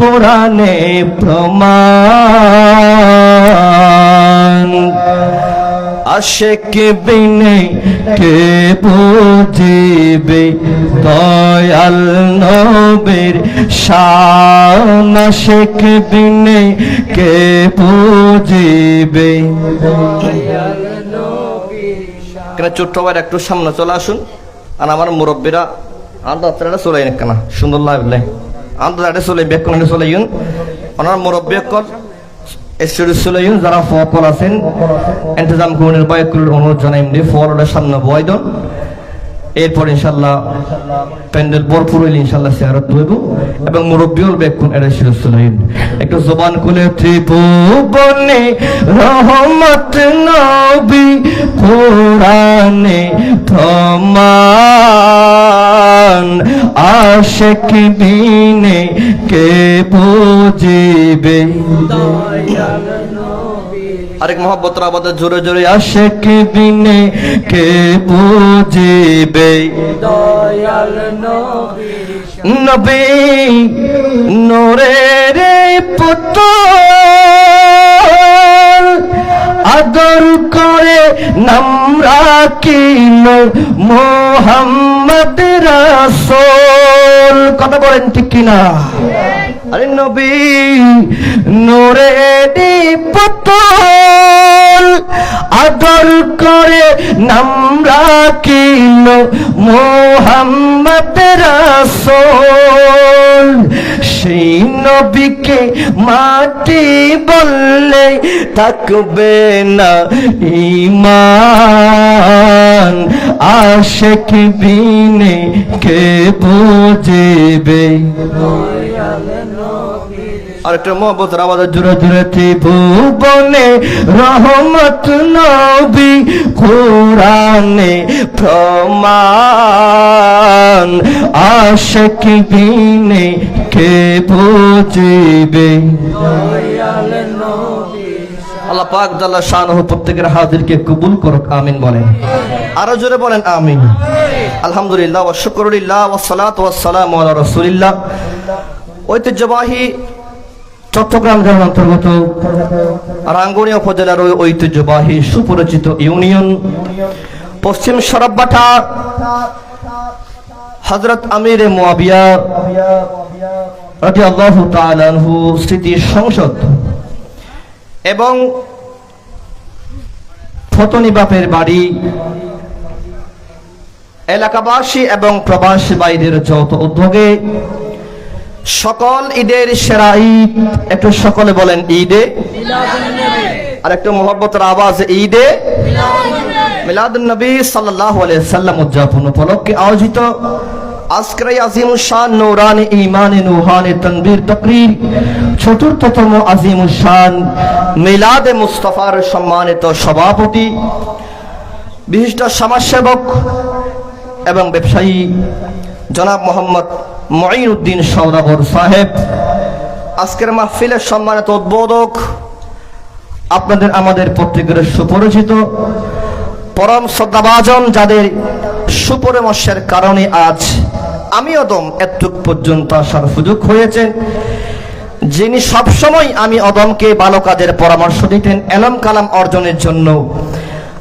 কোরআনে প্রমাণ। আশেক বিনে কে বুঝিবে? দয়াল নবীর শান আশেক বিনে কে বুঝিবে? ছোট্ট ভাই একটু সামনে চলে আসুন। আর আমার মুরব্বীরা আন্দাজটা চলে আইন কেনা? সুন্দর লাগলে। এসিড চলে ইউন যারা ফকল আছেন ইন্তজাম করুন বাইকুল অনুরোধ জানাই এমনি ফলটা সামনে এরপর ইনশাল্লাহ প্যান্ডেল ভরপুর হইলে ইনশাল্লাহ চেয়ারত ধরব এবং মুরব্বীও বেক্ষণ এটা শিরসুলাইন একটু জবান খুলে, ত্রিভুবনে রহমত নবী কোরআনে প্রমাণ আশেক বিনে কে বুঝিবে? আরেক মহব্বত আমাদের জোরে জোরে আশেক বিনে কে বুঝিবে? নবী নোরের পুতুল আদর করে নাম রাখিল মোহাম্মদ রাসূল। কথা বলেন ঠিক কিনা? আরে নবী নোরের পুতুল, আদর করে নাম রাখিল মোহাম্মদ রাসূল। সেই নবীকে মাটি বললে থাকবে না ইমান। আশেক বিনে কে বুঝবে? আরেকটা মহব্বত আমাদের জুড়ে জুড়ে ভুবনে রহমত নবী কোরআনে প্রমাণ। আশেক বিনে কে বুঝিবে? আল্লাহ পাক জাল্লা শানহু প্রত্যেকের হাজিরকে কবুল করুক, আমিন বলেন। আরও জোরে বলেন, আমিন। আলহামদুলিল্লাহ ওয়া শুকরুলিল্লাহ ওয়া সালাতু ওয়া সালামু আলা রাসূলিল্লাহ। ঐতিহ্যবাহী চট্টগ্রাম জেলার অন্তর্গত রাঙ্গুনিয়া উপজেলার ওই ঐতিহ্যবাহী সুপরিচিত ইউনিয়ন পশ্চিম সরববাটা হজরত আমির মুয়াবিয়া রাদিয়াল্লাহু তাআলা আনহু স্মৃতি সংসদ। এবং ফতনি বাপের বাড়ি। এলাকাবাসী এবং প্রবাসী বাইরের যৌথ উদ্যোগে সকল ঈদের সেরা ঈদ একটু সকলে বলেন ঈদে। আর একটু মোহব্বতের আওয়াজ ঈদে মিলাদুন নবী সাল্লাল্লাহু আলাইহি সাল্লাম উদযাপন উপলক্ষে আয়োজিত আজিম নৌরানি তনবীর আজিম মিলাদে মুস্তফার সম্মানিত সভাপতি, বিশিষ্ট সমাজসেবক এবং ব্যবসায়ী জনাব মোহাম্মদ মঈন উদ্দিন সৌদাগর সাহেব। আজকের মাহফিলের সম্মানিত উদ্বোধক আপনাদের, আমাদের প্রত্যেকের সুপরিচিত, পরম শ্রদ্ধাভাজন যাদের সুপরামর্শের কারণে আজ আমি অদম এতটুক পর্যন্ত আসার সুযোগ হয়েছে, যিনি সবসময় আমি অদমকে ভালো কাজের পরামর্শ দিতেন এলম কালাম অর্জনের জন্য।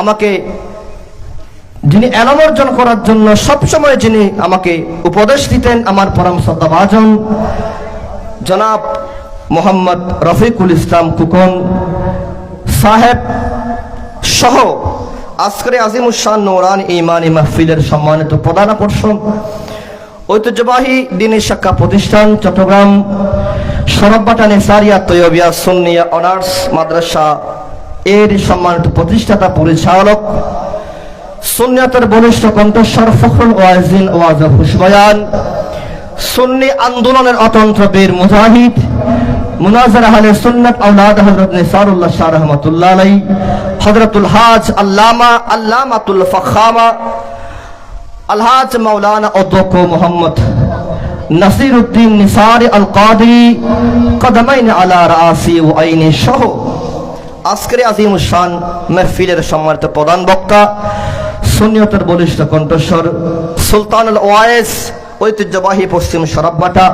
আমাকে যিনি এলম অর্জন করার জন্য সবসময় যিনি আমাকে উপদেশ দিতেন, আমার পরম শ্রদ্ধাভাজন জনাব মোহাম্মদ রফিকুল ইসলাম কুকন সাহেব সহ আজকের আজিমুসান নোরান ইমানি মাহফিলের সম্মানিত প্রধান আকর্ষণ, ঐতিহ্যবাহী দিনের শিক্ষা প্রতিষ্ঠান চট্টগ্রাম সরববাটা নেসারিয়া তৈয়বিয়া সুন্নিয়া অনার্স মাদ্রাসা এর সম্মানিত প্রতিষ্ঠাতা পরিচালক, সুন্নিয়াতের বলিষ্ঠ কণ্ঠস্বর ফখরুল ওয়াজিন ওয়াজ হুসবয়ান সুন্নি আন্দোলনের অতন্ত্র বীর মুজাহিদ, মুনাজার আহলে সুন্নাত আওলাদ হযরত নিসারুল্লাহ শাহ রহমাতুল্লাহ আলাই হযরতুল হাজ আল্লামা, আল্লামাতুল ফখামা, আলহাজ মাওলানা অধ্যক্ষ মোহাম্মদ নাসির উদ্দিন নিসার আল কাদি কদমাইন আলা রাসি ও আইনি সহ আজকের আজিম শান মেহফিলের সম্মানিত প্রধান বক্তা সুনিয়তের বলিষ্ঠ কণ্ঠস্বর সুলতানুল ওয়াইস, ঐতিহ্যবাহী পশ্চিম সরববাটা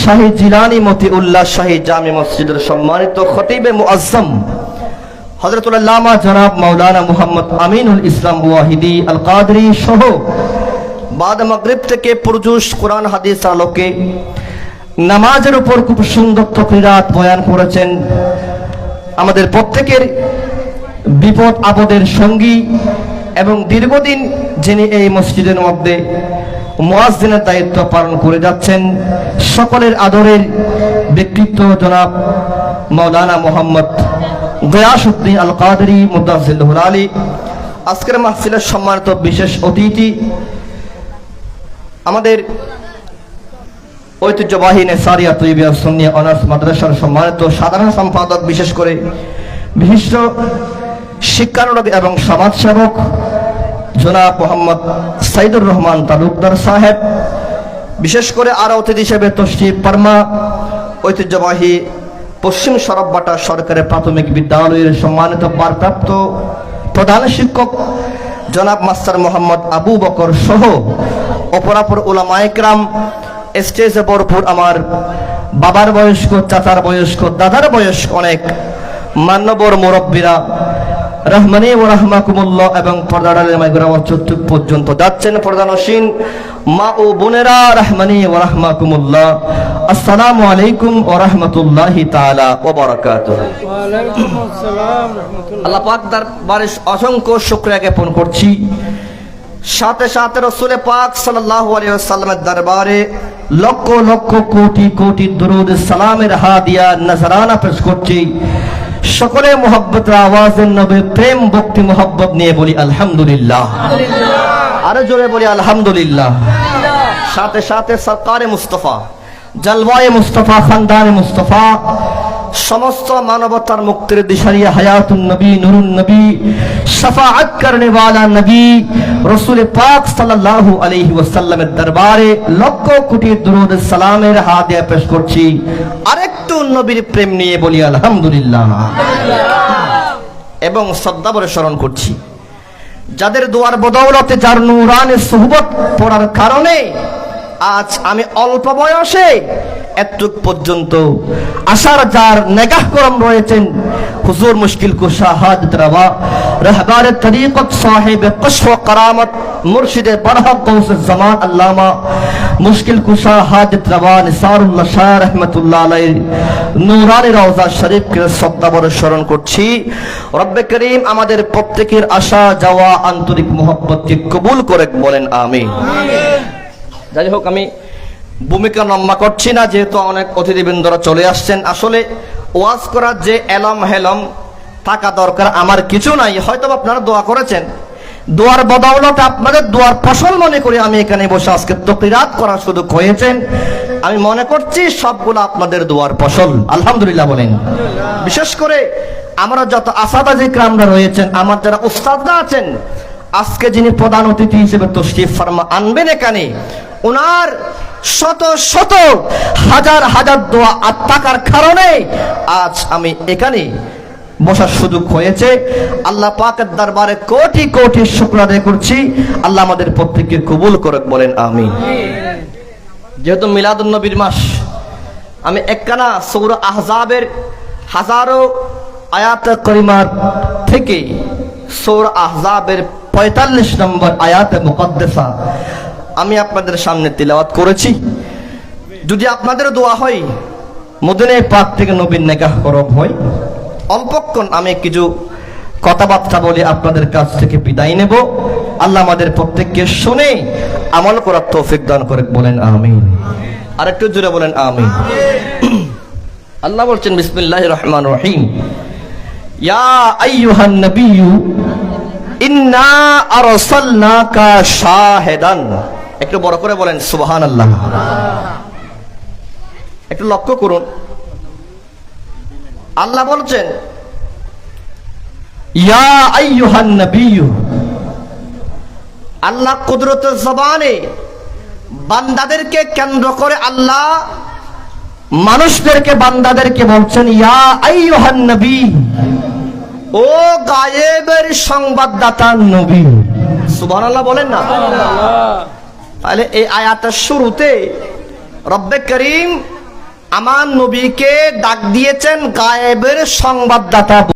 শাহী জিলানি মতি উল্লাহ শাহী জামি মসজিদের সম্মানিত খতিবে মুআজ্জম জনাব মুহাম্মদ ইসলাম ওয়াহিদি বাদ থেকে কোরআন হাদিস আলোকে নামাজের উপর খুব সুন্দর তকরিরাত বয়ান করেছেন। আমাদের প্রত্যেকের বিপদ আপদের সঙ্গী এবং দীর্ঘদিন যিনি এই মসজিদের মধ্যে মুয়াজ্জিনের দায়িত্ব পালন করে যাচ্ছেন, সকলের আদরের ব্যক্তিত্ব জনাব মৌলানা মোহাম্মদ গয়াসুদ্দিন আল কাদরি মুদাজিল্লুল আলী। আজকের মাহফিলের সম্মানিত বিশেষ অতিথি, আমাদের ঐতিহ্যবাহী নেসারিয়া তৈবিয়া সুন্নিয়া অনার্স মাদ্রাসার সম্মানিত সাধারণ সম্পাদক, বিশেষ করে বিশিষ্ট শিক্ষানুরাগী এবং সমাজসেবক জনাব মোহাম্মদ সাইদুর রহমান তালুকদার সাহেব, বিশেষ করে আরও অতিথি হিসেবে তশরিফ পারমা ঐতিহ্যবাহী পশ্চিম সরববাটা সরকারের প্রাথমিক বিদ্যালয়ের সম্মানিত ভারপ্রাপ্ত প্রধান শিক্ষক জনাব মাস্টার মোহাম্মদ আবু বকর সহ অপরাপর উলামায়করাম স্টেজে ভরপুর আমার বাবার বয়স্ক, চাচার বয়স্ক, দাদার বয়স্ক অনেক মান্যবর মুরব্বীরা রহমানি ও রহমাকুমুল্লাহ এবং পর্দাডালের চতুর্থ পর্যন্ত যাচ্ছেন প্রধানসীন মা ও বোনেরা রহমানি ও রহমাকুমুল্লাহ। আসসালামু আলাইকুম ও রহমতুল্লাহি তাআলা ও বারাকাতুহু। ওয়ালাইকুম আসসালাম আল্লাহ পাক দরবারে অসংখ্য শুকরিয়া জ্ঞাপন করছি। সাথে সাথে রসুলে পাক সাল্লাল্লাহু আলাইহি ওয়াসাল্লামের দরবারে লক্ষ লক্ষ কোটি কোটি দরুদ সালামের হাদিয়া নজরানা পেশ করছি। সকলে মোহব্বত আওয়াজের নবে প্রেম ভক্তি মোহব্বত নিয়ে বলি আলহামদুলিল্লাহ। আরও জোরে বলি আলহামদুলিল্লাহ। সাথে সাথে সরকারে মুস্তফা। জলওয়ায়ে মুস্তফা, খানদানে মুস্তফা। সমস্ত মানবতার মুক্তির দিশারিয়া হায়াতুন নবী, নুরুন নবী, শাফাআত করনে ওয়ালা নবী, রাসূল পাক সাল্লাল্লাহু আলাইহি ওয়াসাল্লামের দরবারে লক্ষ কোটি দরুদ সালামের হাদিয়া পেশ করছি। আরেকটু নবীর প্রেম নিয়ে বলি, আলহামদুলিল্লাহ। এবং শ্রদ্ধা বলে স্মরণ করছি, যাদের দুয়ার বদৌলতে যার নুরানের সুহবত পড়ার কারণে আজ আমি অল্প বয়সে এতটুক পর্যন্ত আশার যার নেগাহ করম রয়েছেন, হুজুর মুশকিল কুশা হাজত রওয়া রহবার তরিকত সাহেব কশফ কারামত, মুর্শিদ বরহক গৌস জামান আল্লামা, মুশকিল কুশা হাজত রওয়া নিসারুল্লাহ শাহ রহমতুল্লাহ আলাইহি নূরানি রওজা শরীফকে শ্রদ্ধাভরে স্মরণ করছি। রব্বে করিম আমাদের প্রত্যেকের আশা, যাওয়া, আন্তরিক মোহব্বতকে কবুল করে বলেন, আমিন। যাই হোক আমি ভূমিকা লম্বা করছি না, যেহেতু অনেক অতিথিবৃন্দরা চলে আসছেন। আসলে ওয়াজ করার যে এলম হেলম থাকা দরকার আমার কিছু নাই হয়তো আপনারা দোয়া করেছেন। দোয়ার বদৌলতে আপনাদের দোয়ার ফসল মনে করি আমি এখানে বসে আজকে তকিরাত করার সুযোগ হয়েছেন। আমি মনে করছি সবগুলো আপনাদের দোয়ার ফসল। আলহামদুলিল্লাহ বলেন। বিশেষ করে আমরা যত আসাদাজি ক্রামরা রয়েছেন, আমার যারা উস্তাদরা আছেন, আজকে যিনি প্রধান অতিথি হিসেবে তশরিফ ফার্মা আনবেন এখানে ওনার শত শত হাজার হাজার দোয়া আর টাকার কারণে আজ আমি এখানে বসার সুযোগ হয়েছে। আল্লাহ পাকের দরবারে কোটি কোটি শুক্র আদায় করছি। আল্লাহ আমাদের প্রত্যেককে কবুল করে বলেন আমি যেহেতু মিলাদুন নবীর মাস, আমি একখানা সৌর আহজাবের হাজারো আয়াত করিমার থেকে সৌর আহজাবের পঁয়তাল্লিশ নম্বর আয়াতে মুকদ্দেসা আমি আপনাদের সামনে তিলাওয়াত করেছি। যদি আপনাদের দোয়া হয় মদিনে পাক থেকে নবীন নেকাহ করব হয়। অল্পক্ষণ আমি কিছু কথাবার্তা বলে আপনাদের কাছ থেকে বিদায় নেব। আল্লাহ আমাদের প্রত্যেককে শুনে আমল করার তৌফিক দান করে বলেন আমিন। আর একটু জোরে বলেন আমিন। আল্লাহ বলছেন, বিসমিল্লাহির রহমান রহিম। ইয়া আইয়ুহান নবিয়্যু, ইন্না আরসালনাকা শাহিদান। একটু বড় করে বলেন, সুবহানাল্লাহ। একটু লক্ষ্য করুন। আল্লাহ বলছেন আল্লাহ কুদরতের জবানে বান্দাদেরকে কেন্দ্র করে আল্লাহ মানুষদেরকে বান্দাদেরকে বলছেন নবী। ও গায়েবের সংবাদদাতা নবী। সুবহানাল্লাহ বলেন না? তাহলে এই আয়াতের শুরুতে রব্বে করিম আমার নবীকে ডাক দিয়েছেন গায়েবের সংবাদদাতা